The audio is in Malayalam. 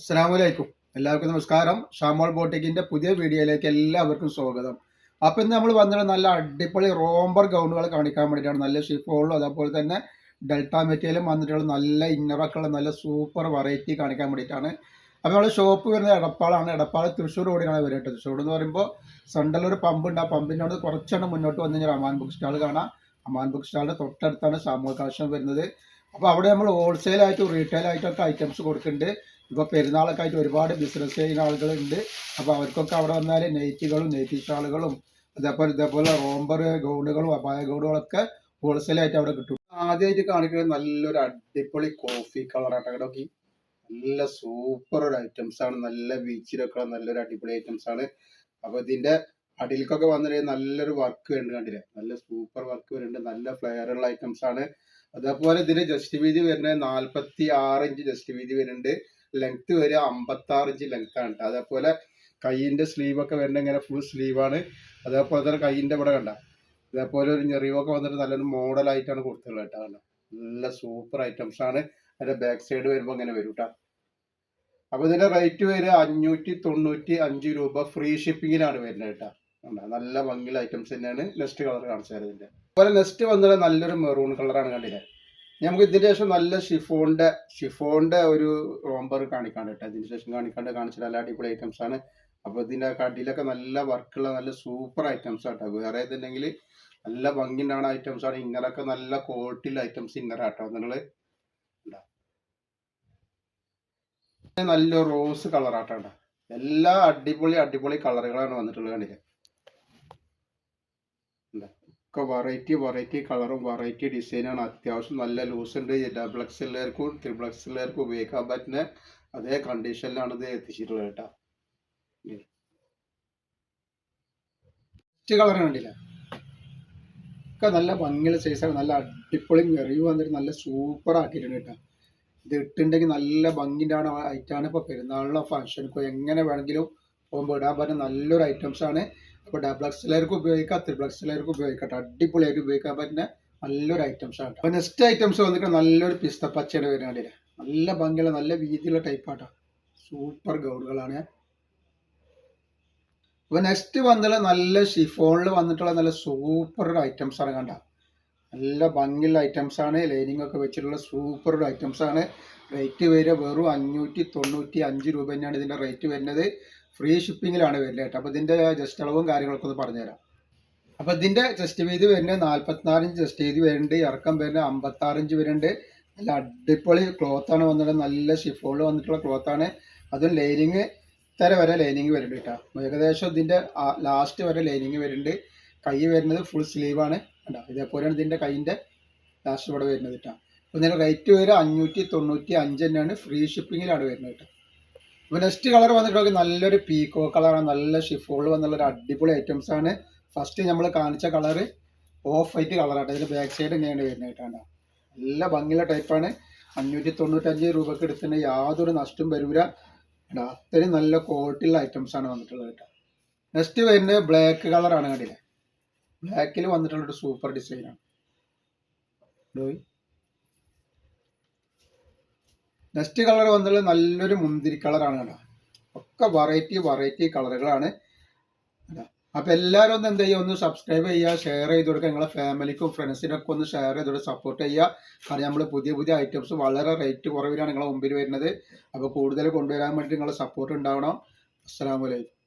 അസ്സാം വലൈക്കും എല്ലാവർക്കും നമസ്കാരം. ഷാമോൾ ബോട്ടിക്കിന്റെ പുതിയ വീഡിയോയിലേക്ക് എല്ലാവർക്കും സ്വാഗതം. അപ്പൊ ഇന്ന് നമ്മൾ വന്നിട്ട് നല്ല അടിപൊളി റോംബർ ഗൗണുകൾ കാണിക്കാൻ വേണ്ടിയിട്ടാണ്. നല്ല ഷിഫോളും അതേപോലെ തന്നെ ഡെൽറ്റ മെറ്റീരിയലും വന്നിട്ടുള്ള നല്ല ഇന്നറൊക്കെയുള്ള നല്ല സൂപ്പർ വെറൈറ്റി കാണിക്കാൻ വേണ്ടിയിട്ടാണ്. അപ്പോൾ നമ്മൾ ഷോപ്പ് വരുന്നത് എടപ്പാളാണ്. എടപ്പാൾ തൃശ്ശൂർ റോഡിലാണ് വരുന്നത് തൃശ്ശൂർ എന്ന് പറയുമ്പോൾ സെൻട്രൽ ഒരു പമ്പ് ഉണ്ട്. ആ പമ്പിന്റെ അവിടെ കുറച്ചാണ് മുന്നോട്ട് വന്നു കഴിഞ്ഞാൽ അമാൻ ബുക്ക് സ്റ്റാൾ കാണാം. അമാൻ ബുക്ക് സ്റ്റാളിന്റെ തൊട്ടടുത്താണ് സാമൂഹ്യ കാശം വരുന്നത്. അപ്പോൾ അവിടെ നമ്മൾ റീറ്റെയിൽ ആയിട്ടൊക്കെ ഐറ്റംസ് കൊടുക്കുന്നുണ്ട്. ഇപ്പോൾ പെരുന്നാളൊക്കെ ആയിട്ട് ഒരുപാട് ബിസിനസ് ചെയ്യുന്ന ആളുകളുണ്ട്. അപ്പോൾ അവർക്കൊക്കെ അവിടെ വന്നാൽ നെയ്റ്റുകളും നെയ്റ്റി ഷാളുകളും അതേപോലെ ഇതേപോലെ റോംബർ ഗൗണുകളും അപായ ഗൗണുകളൊക്കെ ഹോൾസെയിലായിട്ട് അവിടെ കിട്ടും. ആദ്യമായിട്ട് കാണിക്കുന്നത് നല്ലൊരു അടിപൊളി കോഫി കളറാണ് നോക്കി നല്ല സൂപ്പർ ഒരു ഐറ്റംസ് ആണ്. നല്ല ബീച്ചിലൊക്കെ നല്ലൊരു അടിപൊളി ഐറ്റംസ് ആണ്. അപ്പോൾ ഇതിന്റെ അടിയിലേക്കൊക്കെ വന്നിട്ട് നല്ലൊരു വർക്ക് വരുന്നുണ്ട് കണ്ടില്ലേ? നല്ല സൂപ്പർ വർക്ക് വരുന്നുണ്ട്. നല്ല ഫ്ലെയർ ഉള്ള ഐറ്റംസ് ആണ്. അതേപോലെ ഇതിന് ജസ്റ്റ് വീതി വരുന്നത് നാൽപ്പത്തി ആറ് ഇഞ്ച് ജസ്റ്റ് വീതി വരുന്നുണ്ട്. ലെങ്ത് വരിക അമ്പത്തി ആറ് ഇഞ്ച് ലെങ്ത് ആണ്. അതേപോലെ കൈയിന്റെ സ്ലീവ് ഒക്കെ വരുന്നത് ഇങ്ങനെ ഫുൾ സ്ലീവ് ആണ്. അതേപോലെ തന്നെ കൈയിന്റെ ഇവിടെ കണ്ട. അതേപോലെ ഒരു ഞെറിവൊക്കെ വന്നിട്ട് നല്ലൊരു മോഡലായിട്ടാണ് കൊടുത്തുള്ളത് കേട്ടോ കണ്ടോ? നല്ല സൂപ്പർ ഐറ്റംസ് ആണ്. അതിന്റെ ബാക്ക് സൈഡ് വരുമ്പോൾ ഇങ്ങനെ വരും കേട്ടോ അപ്പോൾ ഇതിന്റെ റേറ്റ് വരിക അഞ്ഞൂറ്റി തൊണ്ണൂറ്റി അഞ്ച് രൂപ ഫ്രീ ഷിപ്പിങ്ങിനാണ് വരുന്നത് കേട്ടോ? നല്ല ഭംഗിയുള്ള ഐറ്റംസ് തന്നെയാണ് നെക്സ്റ്റ് കളർ കാണിച്ചു തരാം ഇതിന്റെ അതുപോലെ നെക്സ്റ്റ് വന്നത് നല്ലൊരു മെറൂൺ കളറാണ് കണ്ടില്ലേ? നമുക്ക് ഇതിന് ശേഷം നല്ല ഷിഫോണിന്റെ ഷിഫോണിന്റെ ഒരു റോംബർ കാണിക്കാണ്ട് കേട്ടോ. ഇതിന് ശേഷം കാണിക്കാണ്ട് കാണിച്ചിട്ട് നല്ല അടിപൊളി ഐറ്റംസ് ആണ്. അപ്പൊ ഇതിന്റെ കടിയിലൊക്കെ നല്ല വർക്കുള്ള നല്ല സൂപ്പർ ഐറ്റംസ് ആട്ടോ വേറെ ഇതുണ്ടെങ്കിൽ നല്ല ഭംഗിയുണ്ടാണ് ഐറ്റംസ് ആണ്. ഇന്നറൊക്കെ നല്ല ക്വാളിറ്റിയുള്ള ഐറ്റംസ് ഇന്നർ ആട്ടോ. നിങ്ങൾ നല്ല റോസ് കളർ ആട്ടോ ട്ടോ. എല്ലാ അടിപൊളി അടിപൊളി കളറുകളാണ് വന്നിട്ടുള്ളത് കണ്ടില്ലേ. ഒക്കെ വെറൈറ്റി വെറൈറ്റി കളറും വെറൈറ്റി ഡിസൈനാണ് അത്യാവശ്യം നല്ല ലൂസ് ഉണ്ട്. ഡബിൾ എക്സ് എല്ലാവർക്കും ത്രിബിൾ എക്സ് എല്ലാവർക്കും ഉപയോഗിക്കാൻ പറ്റുന്ന. അതേ കണ്ടീഷനിലാണ് ഇത് എത്തിച്ചിട്ടുള്ളത് കേട്ടോ. കളർ കണ്ടില്ല? ഒക്കെ നല്ല ഭംഗിയുള്ള സൈസാണ് നല്ല അടിപൊളി റിവ്യൂ വന്നിട്ട് നല്ല സൂപ്പർ ആക്കിയിട്ടുണ്ട് കേട്ടോ. ഇത് ഇട്ടുണ്ടെങ്കിൽ നല്ല ഭംഗിന്റെ ആണ് ഐറ്റാണ് ഇപ്പോൾ പെരുന്നാളിനോ ഫംഗ്ഷനൊക്കെ എങ്ങനെ വേണമെങ്കിലും പോകുമ്പോൾ ഇടാൻ പറ്റുന്ന നല്ലൊരു ഐറ്റംസ് ആണ്. അപ്പോൾ ഡബിൾ എക്സിലേക്ക് ഉപയോഗിക്കാം എക്സ് എക്സിലേക്ക് ഉപയോഗിക്കാം ട്ടോ. അടിപൊളിയായിട്ട് ഉപയോഗിക്കാൻ പറ്റുന്ന നല്ലൊരു ഐറ്റംസ് ആണ് അപ്പോൾ നെക്സ്റ്റ് ഐറ്റംസ് വന്നിട്ട് നല്ലൊരു പിസ്ത പച്ചയുടെ വരുന്നുണ്ട് നല്ല ഭംഗിയുള്ള നല്ല വീതിയുള്ള ടൈപ്പ് ആട്ടോ. സൂപ്പർ ഗൗഡുകളാണ് അപ്പോൾ നെക്സ്റ്റ് വന്നിട്ടുള്ള നല്ല ഷിഫോണിൽ വന്നിട്ടുള്ള നല്ല സൂപ്പർ ഐറ്റംസ് ആണ് കണ്ട. നല്ല ഭംഗിയുള്ള ഐറ്റംസ് ആണ്. ലൈനിങ് ഒക്കെ വെച്ചിട്ടുള്ള സൂപ്പർ ഐറ്റംസ് ആണ്. റേറ്റ് വരിക വെറും അഞ്ഞൂറ്റി തൊണ്ണൂറ്റി അഞ്ച് രൂപ തന്നെയാണ് ഇതിന്റെ റേറ്റ് വരുന്നത്. ഫ്രീ ഷിപ്പിങ്ങിലാണ് വരുന്നത് കേട്ടോ. അപ്പോൾ ഇതിന്റെ ജസ്റ്റ് അളവും കാര്യങ്ങളൊക്കെ ഒന്ന് പറഞ്ഞുതരാം. അപ്പോൾ ഇതിന്റെ ജസ്റ്റ് വീതി വരുന്നത് നാൽപ്പത്തിനാലിഞ്ച് ജസ്റ്റ് വീതി വരുന്നുണ്ട്. ഇറക്കം വരുന്നത് അമ്പത്താറിഞ്ച് വരുന്നുണ്ട്. നല്ല അടിപൊളി ക്ലോത്താണ് വന്നത്. നല്ല ഷിഫോൾ വന്നിട്ടുള്ള ക്ലോത്താണ് അതും ലൈനിങ് ഇത്തര വരെ ലൈനിങ് വരുന്നുണ്ട് കേട്ടോ. ഏകദേശം ഇതിന്റെ ലാസ്റ്റ് വരെ ലൈനിങ് വരുന്നുണ്ട്. കൈ വരുന്നത് ഫുൾ സ്ലീവാണ് കേട്ടോ ഇതേപോലെയാണ് ഇതിന്റെ കൈയിന്റെ ലാസ്റ്റ് ഇവിടെ വരുന്നത് കേട്ടോ. അപ്പോൾ ഇതിന്റെ റേറ്റ് വരെ അഞ്ഞൂറ്റി തൊണ്ണൂറ്റി അഞ്ച് തന്നെയാണ് ഫ്രീ ഷിപ്പിങ്ങിലാണ് വരുന്നത് കേട്ടോ. നെക്സ്റ്റ് കളർ വന്നിട്ടുണ്ടെങ്കിൽ നല്ലൊരു പീക്കോ കളറാണ് നല്ല ഷിഫോൾ വന്നുള്ള ഒരു അടിപൊളി ഐറ്റംസ് ആണ്. ഫസ്റ്റ് നമ്മൾ കാണിച്ച കളർ ഓഫ് വൈറ്റ് കളറാണ് ഇതിന്റെ ബാക്ക് സൈഡ് ഇങ്ങനെയാണ് വരുന്നതായിട്ടാണ് നല്ല ഭംഗിയുള്ള ടൈപ്പാണ് അഞ്ഞൂറ്റി തൊണ്ണൂറ്റഞ്ച് രൂപക്ക് എടുത്തിട്ട് യാതൊരു നഷ്ടം വരൂല. അത്രയും നല്ല ക്വാളിറ്റിയുള്ള ഐറ്റംസ് ആണ് വന്നിട്ടുള്ളത് കേട്ടോ. നെക്സ്റ്റ് വരുന്നത് ബ്ലാക്ക് കളറാണ് കണ്ടില്ലേ? ബ്ലാക്കിൽ വന്നിട്ടുള്ള ഒരു സൂപ്പർ ഡിസൈനാണ് നെക്സ്റ്റ് കളർ വന്നുള്ള നല്ലൊരു മുന്തിരി കളറാണ് കേട്ടോ. ഒക്കെ വെറൈറ്റി വെറൈറ്റി കളറുകളാണ്. അപ്പൊ അപ്പോൾ എല്ലാവരും ഒന്ന് എന്ത് ചെയ്യുക? ഒന്ന് സബ്സ്ക്രൈബ് ചെയ്യുക ഷെയർ ചെയ്ത് കൊടുക്കുക. നിങ്ങളെ ഫാമിലിക്കും ഫ്രണ്ട്സിനൊക്കെ ഒന്ന് ഷെയർ ചെയ്തോട് സപ്പോർട്ട് ചെയ്യുക. കാരണം നമ്മൾ പുതിയ പുതിയ ഐറ്റംസ് വളരെ റേറ്റ് കുറവിലാണ് നിങ്ങളെ മുമ്പിൽ വരുന്നത്. അപ്പോൾ കൂടുതൽ കൊണ്ടുവരാൻ വേണ്ടി നിങ്ങളെ സപ്പോർട്ട് ഉണ്ടാവണം. അസ്സാം വലൈക്കും